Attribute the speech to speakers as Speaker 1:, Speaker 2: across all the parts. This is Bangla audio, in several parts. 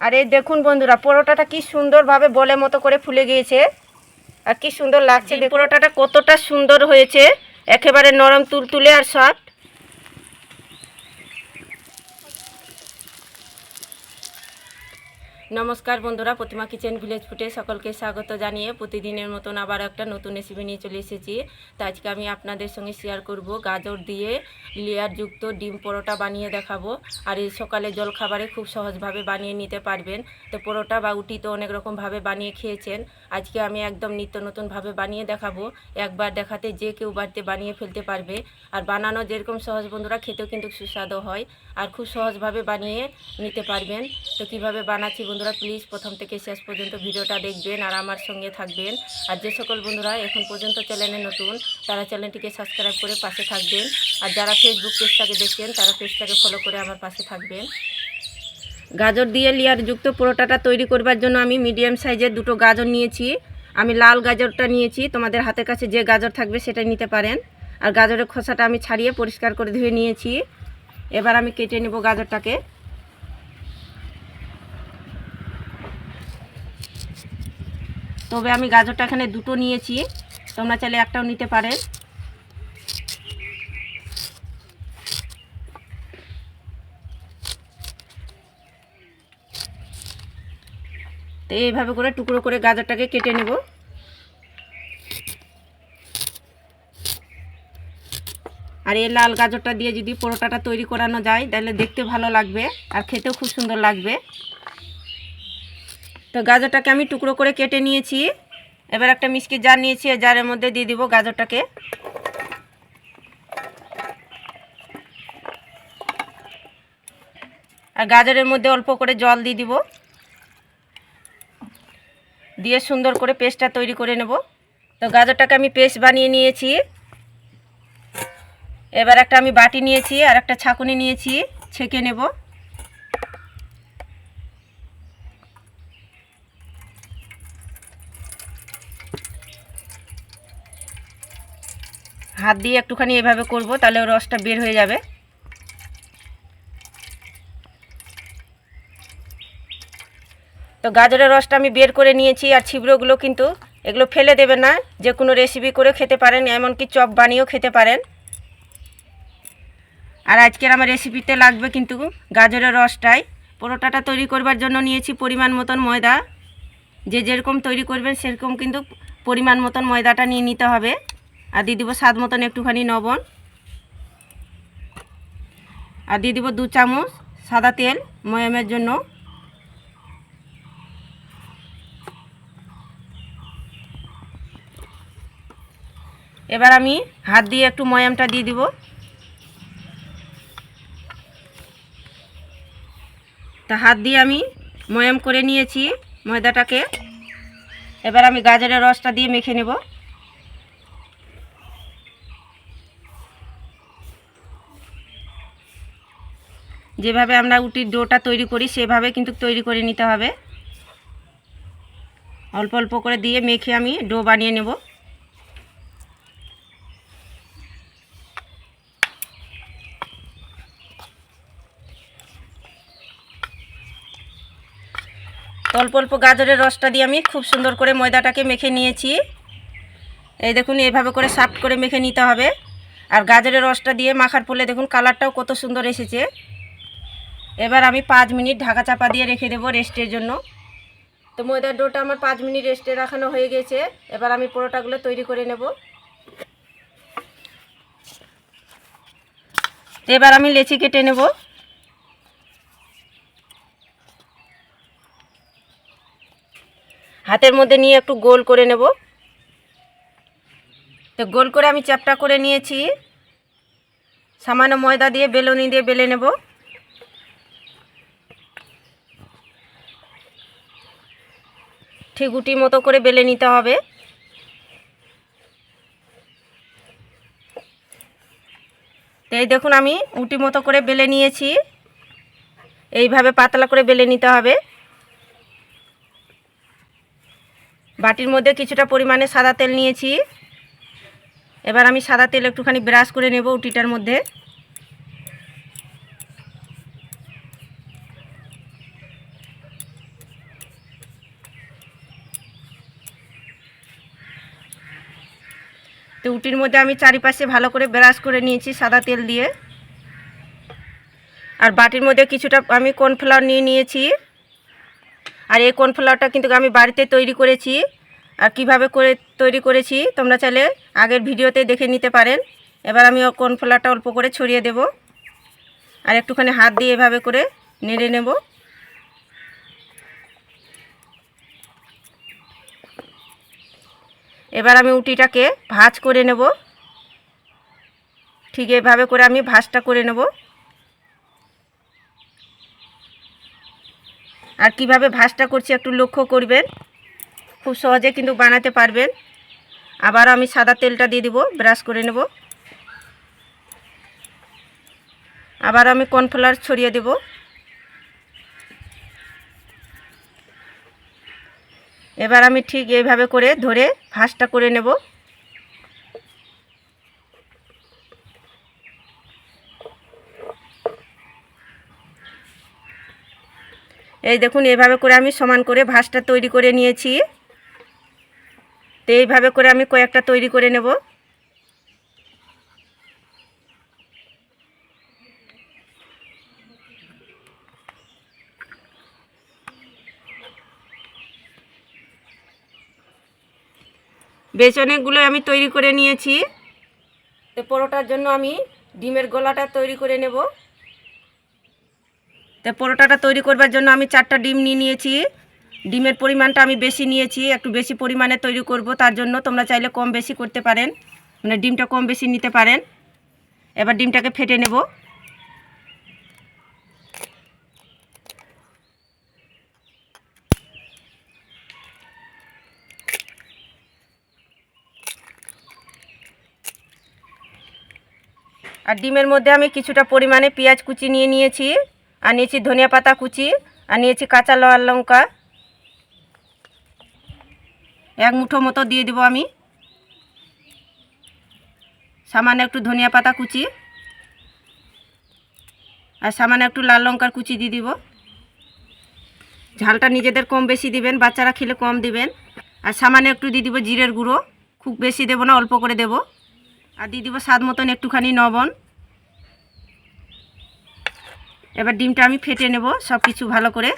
Speaker 1: আর এই দেখুন বন্ধুরা পরোটাটা কি সুন্দরভাবে বলে মতো করে ফুলে গিয়েছে। আর কি সুন্দর লাগছে পরোটাটা কতটা সুন্দর হয়েছে একেবারে নরম তুলতুলে আর সফট নমস্কার বন্ধুরা, প্রতিমা কিচেন ভিলেজ ফুটে সকলকে স্বাগত জানিয়ে প্রতিদিনের মতন আবার একটা নতুন রেসিপি নিয়ে চলে এসেছি। তো আজকে আমি আপনাদের সঙ্গে শেয়ার করব গাজর দিয়ে লেয়ারযুক্ত ডিম পরোটা বানিয়ে দেখাবো। আর এই সকালে জল খাবারে খুব সহজভাবে বানিয়ে নিতে পারবেন। তো পরোটা বা উটি তো অনেক রকমভাবে বানিয়ে খেয়েছেন। আজকে আমি একদম নিত্য নতুনভাবে বানিয়ে দেখাবো। একবার দেখাতে যে কেউ বাড়িতে বানিয়ে ফেলতে পারবে। আর বানানো যেরকম সহজ বন্ধুরা, খেতেও কিন্তু সুস্বাদু হয়। আর খুব সহজভাবে বানিয়ে নিতে পারবেন। তো কীভাবে বানাচ্ছি বন্ধুরা প্লিজ প্রথম থেকে শেষ পর্যন্ত ভিডিওটা দেখবেন আর আমার সঙ্গে থাকবেন। আর যে সকল বন্ধুরা এখন পর্যন্ত চ্যানেলে নতুন, তারা চ্যানেলটিকে সাবস্ক্রাইব করে পাশে থাকবেন। আর যারা ফেসবুক পেজটাকে দেখছেন, তারা পেজটাকে ফলো করে আমার পাশে থাকবেন। গাজর দিয়ে লেয়ারযুক্ত পরোটাটা তৈরি করবার জন্য আমি মিডিয়াম সাইজের দুটো গাজর নিয়েছি। আমি লাল গাজরটা নিয়েছি। তোমাদের হাতের কাছে যে গাজর থাকবে সেটা নিতে পারেন। আর গাজরের খোসাটা আমি ছাড়িয়ে পরিষ্কার করে ধুয়ে নিয়েছি। এবার আমি কেটে নেব গাজরটাকে। তবে আমি গাজরটা এখানে দুটো নিয়েছি। তোমরা চাইলে একটাও নিতে পারেন তো এইভাবে করে টুকরো করে গাজরটাকে কেটে নেব। আর এই লাল গাজরটা দিয়ে যদি পরোটাটা তৈরি করানো যায়, তাহলে দেখতে ভালো লাগবে আর খেতেও খুব সুন্দর লাগবে। তো গাজরটাকে আমি টুকরো করে কেটে নিয়েছি। এবার একটা মিষ্টি জার নিয়েছি জারের মধ্যে দিয়ে দিব গাজরটাকে। আর গাজরের মধ্যে অল্প করে জল দিয়ে দিব। দিয়ে সুন্দর করে পেস্টটা তৈরি করে নেব। তো গাজরটাকে আমি পেস্ট বানিয়ে নিয়েছি। এবার একটা আমি বাটি নিয়েছি আর একটা ছাকুনি নিয়েছি, ছেঁকে নেব। হাত দিয়ে একটুখানি এভাবে করব, তাহলে রসটা বের হয়ে যাবে। তো গাজরের রসটা আমি বের করে নিয়েছি, আর ছিবড়োগুলো কিন্তু এগুলো ফেলে দেবেন না, যে কোনো রেসিপি করে খেতে পারেন, এমনকি চপ বানিয়েও খেতে পারেন। আর আজকের আমার রেসিপিতে লাগবে কিন্তু গাজরের রসটাই। পরোটাটা তৈরি করবার জন্য নিয়েছি পরিমাণ মতন ময়দা। যে যেরকম তৈরি করবেন, সেরকম কিন্তু পরিমাণ মতন ময়দাটা নিয়ে নিতে হবে। আর দিয়ে দিব স্বাদ মতন একটুখানি লবণ আর দিয়ে দিব দু চামচ সাদা তেল ময়ামের জন্য। এবার আমি হাত দিয়ে একটু ময়ামটা দিয়ে দিব। তা হাত দিয়ে আমি ময়াম করে নিয়েছি ময়দাটাকে। এবার আমি গাজরের রসটা দিয়ে মেখে নেব। যেভাবে আমরা উটির ডোটা তৈরি করি, সেভাবে কিন্তু তৈরি করে নিতে হবে। অল্প অল্প করে দিয়ে মেখে আমি ডো বানিয়ে নেব। অল্প অল্প গাজরের রসটা দিয়ে আমি খুব সুন্দর করে ময়দাটাকে মেখে নিয়েছি। এই দেখুন এইভাবে করে সাফট করে মেখে নিতে হবে। আর গাজরের রসটা দিয়ে মাখার ফলে দেখুন, কালারটাও কত সুন্দর এসেছে। এবার আমি পাঁচ মিনিট ঢাকা চাপা দিয়ে রেখে দেবো রেস্টের জন্য। তো ময়দার ডোটা আমার পাঁচ মিনিট রেস্টে রাখানো হয়ে গেছে। এবার আমি পরোটাগুলো তৈরি করে নেব। এবার আমি লেচি কেটে নেব। হাতের মধ্যে নিয়ে একটু গোল করে নেব। তো গোল করে আমি চ্যাপটা করে নিয়েছি। সামান্য ময়দা দিয়ে, বেলুনি দিয়ে বেলে নেব। উটির মতো করে বেলে নিতে হবে। এই দেখুন আমি উটি মতো করে বেলে নিয়েছি। এইভাবে পাতলা করে বেলে নিতে হবে। বাটির মধ্যে কিছুটা পরিমাণে সাদা তেল নিয়েছি। এবার আমি সাদা তেল একটুখানি ব্রাশ করে নেব উটিটার মধ্যে। তো উটির মধ্যে আমি চারিপাশে ভালো করে ব্রাশ করে নিয়েছি সাদা তেল দিয়ে। আর বাটির মধ্যে কিছুটা আমি কর্নফ্লাওয়ার নিয়ে নিয়েছি। আর এই কর্নফ্লাওয়ারটা কিন্তু আমি বাড়িতে তৈরি করেছি। আর কীভাবে করে তৈরি করেছি তোমরা চাইলে আগের ভিডিওতে দেখে নিতে পারেন। এবার আমি কর্নফ্লাওয়ারটা অল্প করে ছড়িয়ে দেব। আর একটুখানি হাত দিয়ে এভাবে করে নেড়ে নেব। এবার আমি উটিটাকে ভাজ করে নেব। ঠিক এভাবে করে আমি ভাজটা করে নেব। আর কীভাবে ভাজটা করছি একটু লক্ষ্য করবেন। খুব সহজে কিন্তু বানাতে পারবেন। আবার আমি সাদা তেলটা দিয়ে দিব, ব্রাশ করে নেব। আবার আমি কর্নফ্লাওয়ার ছড়িয়ে দেব। এবার আমি ঠিক এইভাবে করে ধরে ফাঁসটা করে নেব। এই দেখুন এভাবে করে আমি সমান করে ভাঁজটা তৈরি করে নিয়েছি। তো এইভাবে করে আমি কয়েকটা তৈরি করে নেব। বেশ অনেকগুলো আমি তৈরি করে নিয়েছি। তো পরোটার জন্য আমি ডিমের গোলাটা তৈরি করে নেব। তো পরোটাটা তৈরি করবার জন্য আমি চারটা ডিম নিয়ে নিয়েছি। ডিমের পরিমাণটা আমি বেশি নিয়েছি, একটু বেশি পরিমাণে তৈরি করব, তার জন্য তোমরা চাইলে কম বেশি করতে পারেন। মানে ডিমটা কম বেশি নিতে পারেন। এবার ডিমটাকে ফেটে নেব। আর ডিমের মধ্যে আমি কিছুটা পরিমাণে পেঁয়াজ কুচি নিয়ে নিয়েছি, আর নিয়েছি ধনিয়া পাতা কুচি, আর নিয়েছি কাঁচা লাল লঙ্কা। এক মুঠো মতো দিয়ে দেবো আমি। সামান্য একটু ধনিয়া পাতা কুচি, আর সামান্য একটু লাল লঙ্কার কুচি দিয়ে দিব। ঝালটা নিজেদের কম বেশি দিবেন, বাচ্চারা খেলে কম দিবেন। আর সামান্য একটু দিয়ে দিব জিরের গুঁড়ো, খুব বেশি দেবো না, অল্প করে দেব। আর দিয়ে দিব স্বাদ মতন একটুখানি নবন। এবার ডিমটা আমি ফেটে নেব সব কিছু ভালো করে।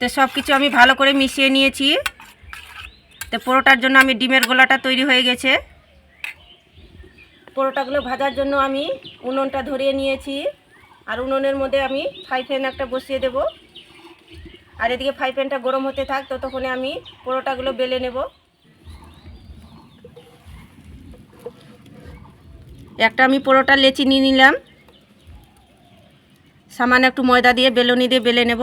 Speaker 1: তো সব কিছু আমি ভালো করে মিশিয়ে নিয়েছি। তো পরোটার জন্য আমি ডিমের গোলাটা তৈরি হয়ে গেছে। পরোটাগুলো ভাজার জন্য আমি উনুনটা ধরিয়ে নিয়েছি। আর উনুনের মধ্যে আমি ফ্রাই প্যান একটা বসিয়ে দেব। আর এদিকে ফ্রাই প্যানটা গরম হতে থাক, ততক্ষণে আমি পরোটাগুলো বেলে নেব। একটা আমি পরোটা লেচি নিয়ে নিলাম। সামান্য একটু ময়দা দিয়ে, বেলুনি দিয়ে বেলে নেব।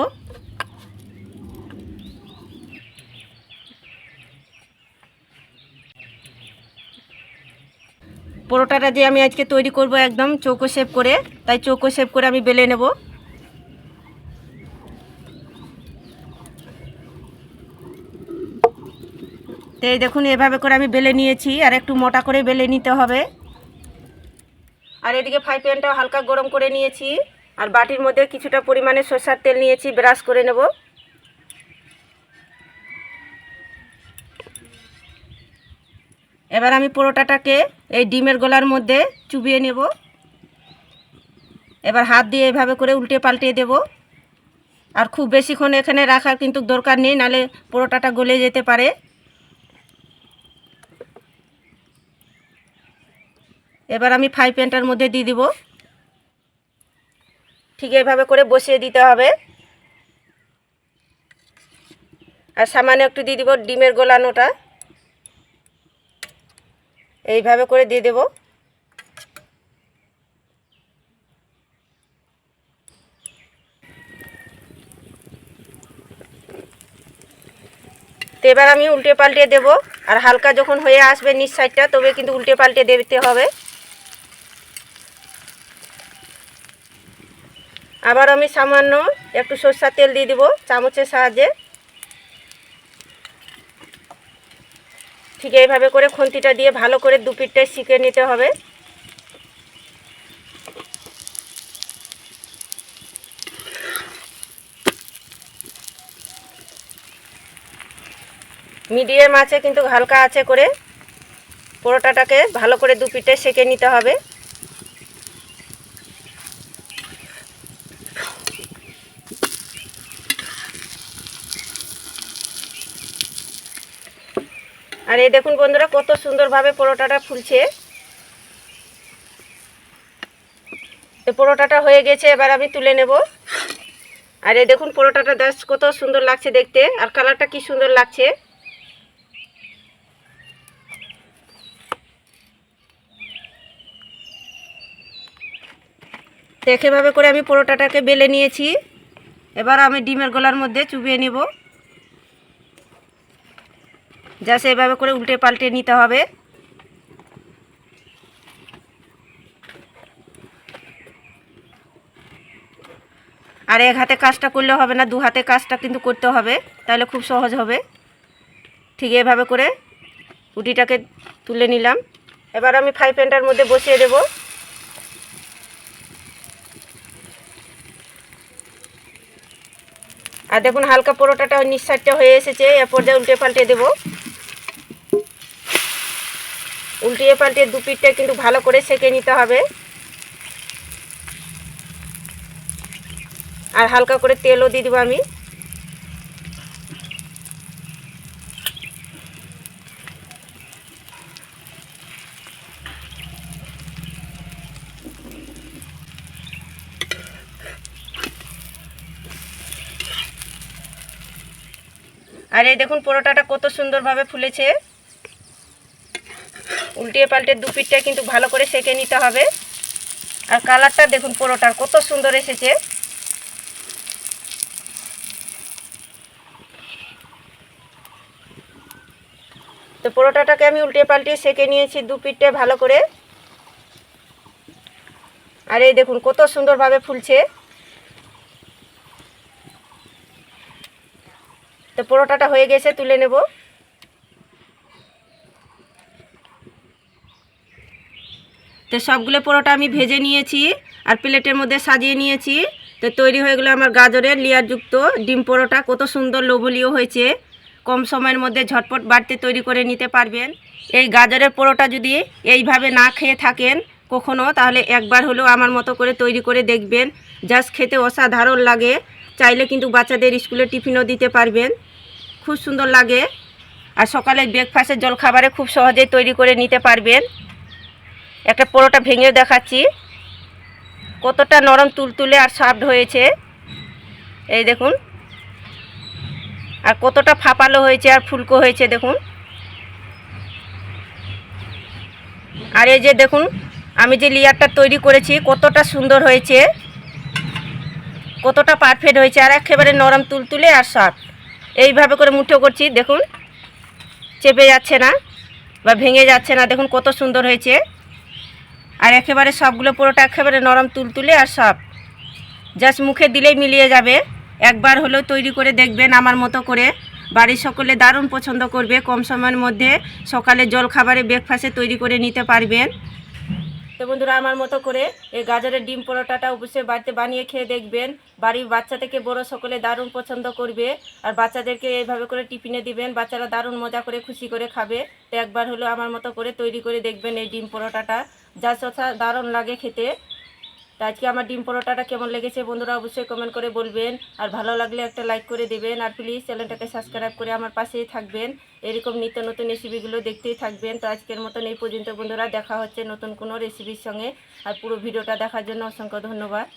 Speaker 1: পরোটাটা যে আমি আজকে তৈরি করব একদম চৌকো শেপ করে, তাই চৌকো শেপ করে আমি বেলে নেব। তো এই দেখুন, এভাবে করে আমি বেলে নিয়েছি, আর একটু মোটা করে বেলে নিতে হবে। আর এদিকে ফ্রাই প্যানটাও হালকা গরম করে নিয়েছি, আর বাটির মধ্যে কিছুটা পরিমাণে সরষার তেল নিয়েছি, ব্রাশ করে নেব। এবার আমি পরোটাটাকে এই ডিমের গোলার মধ্যে চুবিয়ে নেব। এবার হাত দিয়ে এভাবে করে উল্টে পাল্টে দেব। আর খুব বেশিক্ষণ এখানে রাখার কিন্তু দরকার নেই, নালে পরোটাটা গলে যেতে পারে। এবার আমি ফ্রাই প্যানটার মধ্যে দিয়ে দিব। ঠিক এইভাবে করে বসিয়ে দিতে হবে। আর সামান্য একটু দিয়ে দিব ডিমের গোলানোটা। এইভাবে করে দিয়ে দেব। তো এবার আমি উল্টে পাল্টে দেব, আর হালকা যখন হয়ে আসবে নিচ সাইডটা, তবে কিন্তু উল্টে পাল্টে দিতে হবে। আবার আমি সামান্য একটু সরষার তেল দিয়ে দিব, চামচের সাহায্যে। ঠিক এইভাবে করে খুন্তিটা দিয়ে ভালো করে দুপিটটা শিখে নিতে হবে। মিডিয়াম আছে কিন্তু হালকা আছে করে পরোটাটাকে ভালো করে দুপিটে সেঁকে নিতে হবে। আর এই দেখুন বন্ধুরা, কত সুন্দরভাবে পরোটাটা ফুলছে। তো পরোটাটা হয়ে গেছে, এবার আমি তুলে নেব। আর এই দেখুন, পরোটাটা দাস কত সুন্দর লাগছে দেখতে, আর কালারটা কি সুন্দর লাগছে। একেভাবে করে আমি পরোটাটাকে বেলে নিয়েছি। এবার আমি ডিমের গলার মধ্যে চুবিয়ে নেব। জাস্ট এভাবে করে উল্টে পাল্টে নিতে হবে। আর এক হাতে কাজটা করলে হবে না, দু হাতে কাজটা কিন্তু করতে হবে, তাহলে খুব সহজ হবে। ঠিক এভাবে করে রুটিটাকে তুলে নিলাম। এবার আমি ফ্রাই প্যানটার মধ্যে বসিয়ে দেব। আর দেখুন, হালকা পরোটাটা নিঃসারটা হয়ে এসেছে এ পর্যায়ে উল্টে পাল্টে দেব। উল্টিয়ে পাল্টে দু পিঠটা কিন্তু ভালো করে সেকে নিতে হবে। আর হালকা করে তেলও দিয়ে দেবো আমি। আর এই দেখুন পরোটাটা কত সুন্দরভাবে ফুলেছে। উল্টিয়ে পাল্টে দু পিঠটা কিন্তু ভালো করে সেঁকে নিতে হবে। আর কালারটা দেখুন পরোটার, কত সুন্দর এসেছে। তো পরোটাটাকে আমি উল্টে পাল্টিয়ে সেঁকে নিয়েছি দু পিঠে ভালো করে। আর এই দেখুন কত সুন্দরভাবে ফুলছে। তো পরোটাটা হয়ে গেছে, তুলে নেব। তো সবগুলো পরোটা আমি ভেজে নিয়েছি আর প্লেটের মধ্যে সাজিয়ে নিয়েছি। তো তৈরি হয়ে গেলো আমার গাজরের লেয়ারযুক্ত ডিম পরোটা। কত সুন্দর লোভনীয় হয়েছে। কম সময়ের মধ্যে ঝটপট বাড়তে তৈরি করে নিতে পারবেন। এই গাজরের পরোটা যদি এইভাবে না খেয়ে থাকেন কখনো, তাহলে একবার হলেও আমার মতো করে তৈরি করে দেখবেন। জাস্ট খেতে অসাধারণ লাগে। চাইলে কিন্তু বাচ্চাদের স্কুলে টিফিনও দিতে পারবেন। খুব সুন্দর লাগে। আর সকালে ব্রেকফাস্টের জলখাবারে খুব সহজেই তৈরি করে নিতে পারবেন। একটা পরোটা ভেঙে দেখাচ্ছি। কতটা নরম তুলতুলে আর সফট হয়েছে। এই দেখুন। আর কতটা ফাঁপালো হয়েছে আর ফুলকো হয়েছে, দেখুন। আর এই যে দেখুন, আমি যে লেয়ারটা তৈরি করেছি, কতটা সুন্দর হয়েছে। কতটা পারফেক্ট হয়েছে, আর একেবারে নরম তুলতুলে আর সফট এইভাবে করে মুঠো করছি, দেখুন। চেপে যাচ্ছে না বা ভেঙে যাচ্ছে না, দেখুন কত সুন্দর হয়েছে। আর একেবারে সবগুলো পুরোটা একেবারে নরম তুলতুলে আর সব। জাস্ট মুখে দিলেই মিলিয়ে যাবে। একবার হলেও তৈরি করে দেখবেন আমার মতো করে। বাড়ির সকলে দারুণ পছন্দ করবে। কম সময়ের মধ্যে সকালে জল খাবারে ব্রেকফাস্টে তৈরি করে নিতে পারবেন। তো বন্ধুরা, আমার মতো করে এই গাজরের ডিম পরোটাটা অবশ্যই বাড়িতে বানিয়ে খেয়ে দেখবেন। বাড়ির বাচ্চা থেকে বড় সকলে দারুণ পছন্দ করবে। আর বাচ্চাদেরকে এইভাবে করে টিফিনে দিবেন। বাচ্চারা দারুণ মজা করে, খুশি করে খাবে। তো একবার হলো আমার মতো করে তৈরি করে দেখবেন এই ডিম পরোটাটা। যা সথা দারুণ লাগে খেতে। আজকে আমার ডিম পরোটাটা কেমন লেগেছে বন্ধুরা অবশ্যই কমেন্ট করে বলবেন। আর ভালো লাগলে একটা লাইক করে দেবেন। আর প্লিজ চ্যানেলটাকে সাবস্ক্রাইব করে আমার পাশেই থাকবেন। এরকম নিত্য নতুন রেসিপিগুলো দেখতেই থাকবেন। তো আজকের মতন এই পর্যন্ত বন্ধুরা। দেখা হচ্ছে নতুন কোনো রেসিপির সঙ্গে। আর পুরো ভিডিওটা দেখার জন্য অসংখ্য ধন্যবাদ।